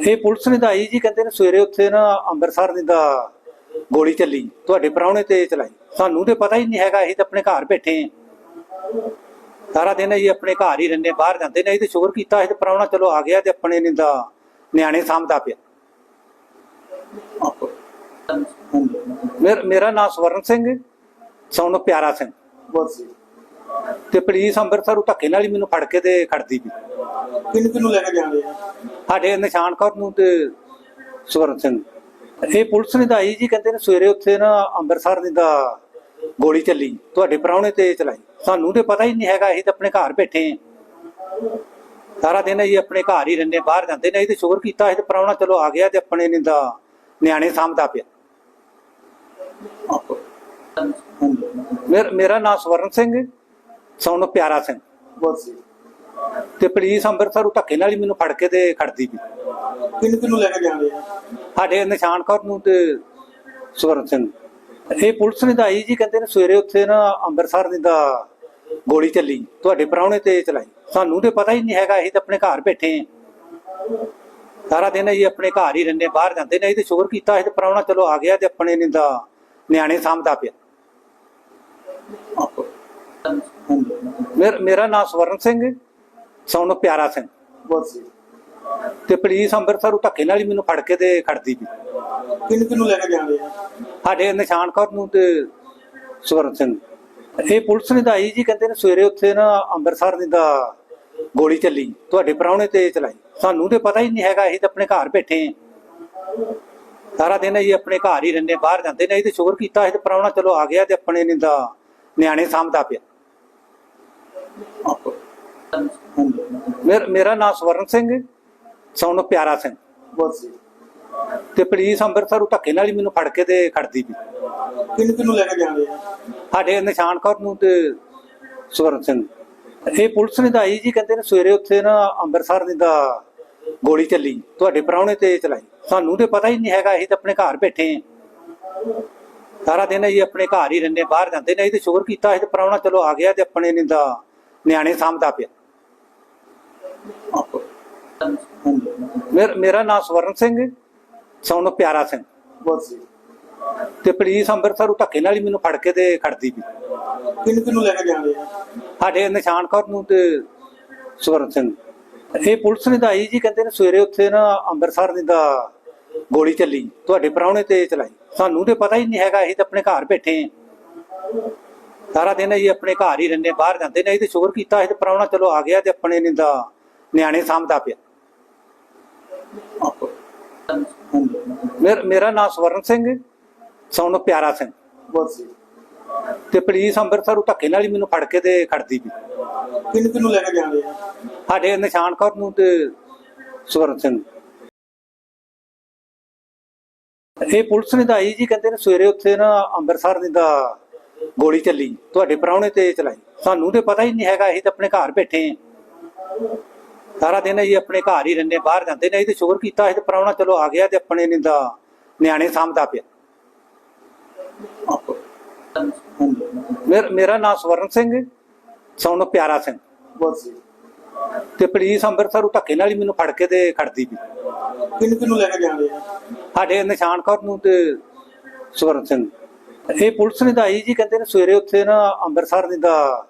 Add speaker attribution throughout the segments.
Speaker 1: ਇਹ ਪੁਲਿਸ ਨੇ ਤਾਂ ਆਈ ਜੀ ਕਹਿੰਦੇ ਨੇ ਸਵੇਰੇ ਉੱਥੇ ਨਾ ਅੰਮ੍ਰਿਤਸਰ ਦੀ ਦਾ ਗੋਲੀ ਚੱਲੀ ਤੁਹਾਡੇ ਪ੍ਰਾਹੁਣੇ ਤੇ ਚਲਾਈ। ਸਾਨੂੰ ਤੇ ਪਤਾ ਹੀ ਨਹੀਂ ਹੈਗਾ ਅਸੀਂ ਤਾਂ ਆਪਣੇ ਘਰ ਬੈਠੇ ਹਾਂ। ਸਾਰਾ ਦਿਨ ਅਸੀਂ ਆਪਣੇ ਘਰ ਹੀ ਰਹਿੰਦੇ ਬਾਹਰ ਜਾਂਦੇ ਨੇ ਅਸੀਂ ਤੇ ਸ਼ੁਕਰ ਕੀਤਾ ਅਸੀਂ ਤੇ ਪ੍ਰਾਹੁਣਾ ਚਲੋ ਆ ਗਿਆ ਤੇ ਆਪਣੇ ਨੇ ਦਾ ਨਿਆਣੇ ਸਾਂਭਦਾ ਪਿਆ। ਮੇਰ- ਨਾਮ ਸਵਰਨ ਸਿੰਘ ਸੋਨ ਪਿਆਰਾ ਸਿੰਘ। ਤੇ ਪੁਲਿਸ ਅੰਮ੍ਰਿਤਸਰ ਧੱਕੇ ਨਾਲ ਹੀ ਮੈਨੂੰ ਫੜ ਕੇ ਤੇ ਖੜਦੀ ਵੀ
Speaker 2: ਕਿੰਨ ਕਿੰਨੂੰ ਲੈ ਕੇ ਜਾਣੇ ਆ?
Speaker 1: ਸਾਡੇ ਨਿਸ਼ਾਨ ਕੌਰ ਨੂੰ ਤੇ ਸਵਰਨ ਸਿੰਘ ਇਹ ਪੁਲਿਸ ਨੇ ਤਾਂ ਆਈ ਜੀ ਕਹਿੰਦੇ ਨੇ ਸਵੇਰੇ ਉੱਥੇ ਨਾ ਅੰਮ੍ਰਿਤਸਰ ਦੀ ਦਾ ਗੋਲੀ ਚੱਲੀ ਤੁਹਾਡੇ ਪ੍ਰਾਹੁਣੇ ਤੇ ਚਲਾਈ। ਸਾਨੂੰ ਤੇ ਪਤਾ ਹੀ ਨਹੀਂ ਹੈਗਾ ਅਸੀਂ ਤਾਂ ਆਪਣੇ ਘਰ ਬੈਠੇ ਹਾਂ। ਸਾਰਾ ਦਿਨ ਅਸੀਂ ਆਪਣੇ ਘਰ ਹੀ ਰਹਿੰਦੇ ਬਾਹਰ ਜਾਂਦੇ ਨੇ ਅਸੀਂ ਤੇ ਸ਼ੁਕਰ ਕੀਤਾ ਅਸੀਂ ਤੇ ਪ੍ਰਾਹੁਣਾ ਚਲੋ ਆ ਗਿਆ ਤੇ ਆਪਣੇ ਨੇ ਦਾ ਨਿਆਣੇ ਸਾਂਭਦਾ ਪਿਆ। ਮੇਰ- ਨਾਮ ਸਵਰਨ ਸਿੰਘ ਸੋਨ ਪਿਆਰਾ ਸਿੰਘ।
Speaker 2: ਬਸ
Speaker 1: ਤੇ ਪੁਲਿਸ ਅੰਮ੍ਰਿਤਸਰ ਧੱਕੇ ਨਾਲ ਹੀ ਮੈਨੂੰ ਫੜ ਕੇ ਤੇ ਖੜਦੀ ਵੀ
Speaker 2: ਕਿੰਨ ਕਿੰਨੂੰ ਲੈ ਕੇ ਜਾਣੇ ਆ?
Speaker 1: ਸਾਡੇ ਨਿਸ਼ਾਨ ਕੌਰ ਨੂੰ ਤੇ ਸਵਰਨ ਸਿੰਘ ਇਹ ਪੁਲਿਸ ਨੇ ਤਾਂ ਆਈ ਜੀ ਕਹਿੰਦੇ ਨੇ ਸਵੇਰੇ ਉੱਥੇ ਨਾ ਅੰਮ੍ਰਿਤਸਰ ਦੀ ਦਾ ਗੋਲੀ ਚੱਲੀ ਤੁਹਾਡੇ ਪ੍ਰਾਹੁਣੇ ਤੇ ਚਲਾਈ। ਸਾਨੂੰ ਤੇ ਪਤਾ ਹੀ ਨਹੀਂ ਹੈਗਾ ਅਸੀਂ ਤਾਂ ਆਪਣੇ ਘਰ ਬੈਠੇ ਹਾਂ। ਸਾਰਾ ਦਿਨ ਅਸੀਂ ਆਪਣੇ ਘਰ ਹੀ ਰਹਿੰਦੇ ਬਾਹਰ ਜਾਂਦੇ ਨੇ ਅਸੀਂ ਤੇ ਸ਼ੁਕਰ ਕੀਤਾ ਅਸੀਂ ਤੇ ਪ੍ਰਾਹੁਣਾ ਚਲੋ ਆ ਗਿਆ ਤੇ ਆਪਣੇ ਨੇ ਦਾ ਨਿਆਣੇ ਸਾਂਭਦਾ ਪਿਆ। ਮੇਰ- ਮੇਰਾ ਨਾਮ ਸਵਰਨ ਸਿੰਘ ਸੋਨ ਪਿਆਰਾ ਸਿੰਘ।
Speaker 2: ਬਸ
Speaker 1: ਤੇ ਪੁਲਿਸ ਅੰਮ੍ਰਿਤਸਰ ਧੱਕੇ ਨਾਲ ਹੀ ਮੈਨੂੰ ਫੜ ਕੇ ਤੇ ਖੜਦੀ ਵੀ
Speaker 2: ਕਿੰਨ ਕਿੰਨੂੰ ਲੈ ਕੇ ਆ
Speaker 1: ਸਾਡੇ ਨਿਸ਼ਾਨ ਕੌਰ ਨੂੰ ਤੇ ਸਵਰਨ ਸਿੰਘ। ਇਹ ਪੁਲਿਸ ਨੇ ਤਾਂ ਆਈ ਜੀ ਕਹਿੰਦੇ ਨੇ ਸਵੇਰੇ ਉੱਥੇ ਨਾ ਅੰਮ੍ਰਿਤਸਰ ਦੀ ਦਾ ਗੋਲੀ ਚੱਲੀ ਤੁਹਾਡੇ ਪ੍ਰਾਹੁਣੇ ਤੇ ਚਲਾਈ। ਸਾਨੂੰ ਤੇ ਪਤਾ ਹੀ ਨਹੀਂ ਹੈਗਾ ਅਸੀਂ ਤਾਂ ਆਪਣੇ ਘਰ ਬੈਠੇ ਹਾਂ। ਸਾਰਾ ਦਿਨ ਅਸੀਂ ਆਪਣੇ ਘਰ ਹੀ ਰਹਿੰਦੇ ਬਾਹਰ ਜਾਂਦੇ ਨੇ ਅਸੀਂ ਤੇ ਸ਼ੁਕਰ ਕੀਤਾ ਅਸੀਂ ਤੇ ਪ੍ਰਾਹੁਣਾ ਚਲੋ ਆ ਗਿਆ ਤੇ ਆਪਣੇ ਨੇ ਦਾ ਨਿਆਣੇ ਸਾਂਭਦਾ ਪਿਆ। ਮੇਰ- ਨਾਮ ਸਵਰਨ ਸਿੰਘ ਸੋਨ ਪਿਆਰਾ ਸਿੰਘ।
Speaker 2: ਬਸ
Speaker 1: ਤੇ ਪੁਲਿਸ ਅੰਮ੍ਰਿਤਸਰ ਧੱਕੇ ਨਾਲ ਹੀ ਮੈਨੂੰ ਫੜ ਕੇ ਤੇ ਖੜਦੀ ਵੀ
Speaker 2: ਕਿੰਨ ਕਿੰਨੂੰ ਲੈ ਕੇ ਆ?
Speaker 1: ਸਾਡੇ ਨਿਸ਼ਾਨ ਕੌਰ ਨੂੰ ਤੇ ਸਵਰਨ ਸਿੰਘ। ਇਹ ਪੁਲਿਸ ਨੇ ਤਾਂ ਆਈ ਜੀ ਕਹਿੰਦੇ ਨੇ ਸਵੇਰੇ ਉੱਥੇ ਨਾ ਅੰਮ੍ਰਿਤਸਰ ਦੀ ਦਾ ਗੋਲੀ ਚੱਲੀ ਤੁਹਾਡੇ ਪ੍ਰਾਹੁਣੇ ਤੇ ਚਲਾਈ। ਸਾਨੂੰ ਤੇ ਪਤਾ ਹੀ ਨਹੀਂ ਹੈਗਾ ਅਸੀਂ ਤਾਂ ਆਪਣੇ ਘਰ ਬੈਠੇ ਹਾਂ। ਸਾਰਾ ਦਿਨ ਅਸੀਂ ਆਪਣੇ ਘਰ ਹੀ ਰਹਿੰਦੇ ਬਾਹਰ ਜਾਂਦੇ ਨੇ ਅਸੀਂ ਤੇ ਸ਼ੁਕਰ ਕੀਤਾ ਅਸੀਂ ਤੇ ਪ੍ਰਾਹੁਣਾ ਚਲੋ ਆ ਗਿਆ ਤੇ ਆਪਣੇ ਨੇ ਦਾ ਨਿਆਣੇ ਸਾਂਭਦਾ ਪਿਆ। ਮੇਰ- ਮੇਰਾ ਨਾਮ ਸਵਰਨ ਸਿੰਘ ਸੋਨ ਪਿਆਰਾ ਸਿੰਘ।
Speaker 2: ਬਸ
Speaker 1: ਤੇ ਪੁਲਿਸ ਅੰਮ੍ਰਿਤਸਰ ਧੱਕੇ ਨਾਲ ਹੀ ਮੈਨੂੰ ਫੜ ਕੇ ਤੇ ਖੜਦੀ ਵੀ
Speaker 2: ਕਿੰਨ ਕਿੰਨੂੰ ਲੈ ਕੇ ਜਾਣੇ ਆ?
Speaker 1: ਸਾਡੇ ਨਿਸ਼ਾਨ ਕੌਰ ਨੂੰ ਤੇ ਸਵਰਨ ਸਿੰਘ। ਇਹ ਪੁਲਿਸ ਨੇ ਤਾਂ ਆਈ ਜੀ ਕਹਿੰਦੇ ਨੇ ਸਵੇਰੇ ਉੱਥੇ ਨਾ ਅੰਮ੍ਰਿਤਸਰ ਦੀ ਦਾ ਗੋਲੀ ਚੱਲੀ ਤੁਹਾਡੇ ਪ੍ਰਾਹੁਣੇ ਤੇ ਚਲਾਈ। ਸਾਨੂੰ ਤੇ ਪਤਾ ਹੀ ਨਹੀਂ ਹੈਗਾ ਅਸੀਂ ਤਾਂ ਆਪਣੇ ਘਰ ਬੈਠੇ ਹਾਂ। ਸਾਰਾ ਦਿਨ ਅਸੀਂ ਆਪਣੇ ਘਰ ਹੀ ਰਹਿੰਦੇ ਬਾਹਰ ਜਾਂਦੇ ਨੇ ਅਸੀਂ ਤੇ ਸ਼ੁਕਰ ਕੀਤਾ ਅਸੀਂ ਤੇ ਪ੍ਰਾਹੁਣਾ ਚਲੋ ਆ ਗਿਆ ਤੇ ਆਪਣੇ ਨੇ ਦਾ ਨਿਆਣੇ ਸਾਂਭਦਾ ਪਿਆ। ਮੇਰ- ਨਾਮ ਸਵਰਨ ਸਿੰਘ ਸੋਨ ਪਿਆਰਾ ਸਿੰਘ। ਤੇ ਪੁਲਿਸ ਅੰਮ੍ਰਿਤਸਰ ਧੱਕੇ ਨਾਲ ਹੀ ਮੈਨੂੰ ਫੜ ਕੇ ਤੇ ਖੜਦੀ ਵੀ
Speaker 2: ਕਿੰਨ ਕਿੰਨੂੰ ਲੈ ਕੇ ਆ?
Speaker 1: ਸਾਡੇ ਨਿਸ਼ਾਨ ਕੌਰ ਨੂੰ ਤੇ ਸਵਰਨ ਸਿੰਘ ਇਹ ਪੁਲਿਸ ਨੇ ਤਾਂ ਆਈ ਜੀ ਕਹਿੰਦੇ ਨੇ ਸਵੇਰੇ ਉੱਥੇ ਨਾ ਅੰਮ੍ਰਿਤਸਰ ਦੀ ਦਾ ਗੋਲੀ ਚੱਲੀ ਤੁਹਾਡੇ ਪ੍ਰਾਹੁਣੇ ਤੇ ਚਲਾਈ। ਸਾਨੂੰ ਤੇ ਪਤਾ ਹੀ ਨਹੀਂ ਹੈਗਾ ਅਸੀਂ ਤਾਂ ਆਪਣੇ ਘਰ ਬੈਠੇ ਹਾਂ। ਸਾਰਾ ਦਿਨ ਅਸੀਂ ਆਪਣੇ ਘਰ ਹੀ ਰਹਿੰਦੇ ਬਾਹਰ ਜਾਂਦੇ ਨੇ ਅਸੀਂ ਤੇ ਸ਼ੁਕਰ ਕੀਤਾ ਅਸੀਂ ਤੇ ਪ੍ਰਾਹੁਣਾ ਚਲੋ ਆ ਗਿਆ ਤੇ ਆਪਣੇ ਨੇ ਦਾ ਨਿਆਣੇ ਸਾਂਭਦਾ ਪਿਆ। ਮੇਰ- ਨਾਮ ਸਵਰਨ ਸਿੰਘ ਸੋਨ ਪਿਆਰਾ ਸਿੰਘ। ਤੇ ਪੁਲਿਸ ਅੰਮ੍ਰਿਤਸਰ ਧੱਕੇ ਨਾਲ ਹੀ ਮੈਨੂੰ ਫੜ ਕੇ ਤੇ ਖੜਦੀ ਵੀ
Speaker 2: ਕਿੰਨ ਕਿੰਨੂੰ ਲੈ ਕੇ ਆ?
Speaker 1: ਸਾਡੇ ਨਿਸ਼ਾਨ ਕੌਰ ਨੂੰ ਤੇ ਸਵਰਨ ਸਿੰਘ। ਇਹ ਪੁਲਿਸ ਨੇ ਆਈ ਜੀ ਕਹਿੰਦੇ ਨੇ ਸਵੇਰੇ ਉੱਥੇ ਨਾ ਅੰਮ੍ਰਿਤਸਰ ਦੀ ਦਾ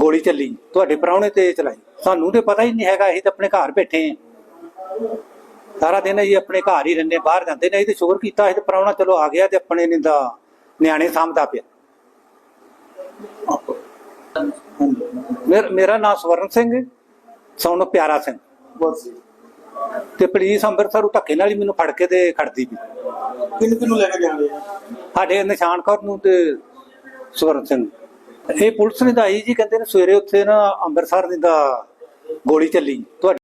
Speaker 1: ਗੋਲੀ ਚੱਲੀ ਤੁਹਾਡੇ ਪ੍ਰਾਹੁਣੇ ਤੇ ਚਲਾਈ। ਸਾਨੂੰ ਤੇ ਪਤਾ ਹੀ ਨਹੀਂ ਹੈਗਾ ਅਸੀਂ ਤਾਂ ਆਪਣੇ ਘਰ ਬੈਠੇ ਹਾਂ। ਸਾਰਾ ਦਿਨ ਅਸੀਂ ਆਪਣੇ ਘਰ ਹੀ ਰਹਿੰਦੇ ਬਾਹਰ ਜਾਂਦੇ ਨੇ ਅਸੀਂ ਤੇ ਸ਼ੁਕਰ ਕੀਤਾ ਅਸੀਂ ਤੇ ਪ੍ਰਾਹੁਣਾ ਚਲੋ ਆ ਗਿਆ ਤੇ ਆਪਣੇ ਨੇ ਦਾ ਨਿਆਣੇ ਸਾਂਭਦਾ ਪਿਆ। ਮੇਰ- ਨਾਮ ਸਵਰਨ ਸਿੰਘ ਸੋਨ ਪਿਆਰਾ ਸਿੰਘ। ਤੇ ਪੁਲਿਸ ਅੰਮ੍ਰਿਤਸਰ ਧੱਕੇ ਨਾਲ ਹੀ ਮੈਨੂੰ ਫੜ ਕੇ ਤੇ ਖੜਦੀ ਵੀ
Speaker 2: ਕਿੰਨ ਕਿੰਨੂੰ ਲੈ ਕੇ ਆ?
Speaker 1: ਸਾਡੇ ਨਿਸ਼ਾਨ ਕੌਰ ਨੂੰ ਤੇ ਸਵਰਨ ਸਿੰਘ ਇਹ ਪੁਲਿਸ ਨੇ ਤਾਂ ਆਈ ਜੀ ਕਹਿੰਦੇ ਨੇ ਸਵੇਰੇ ਉੱਥੇ ਨਾ ਅੰਮ੍ਰਿਤਸਰ ਦੀ ਦਾ ਗੋਲੀ ਚੱਲੀ। ਤੁਹਾਡੇ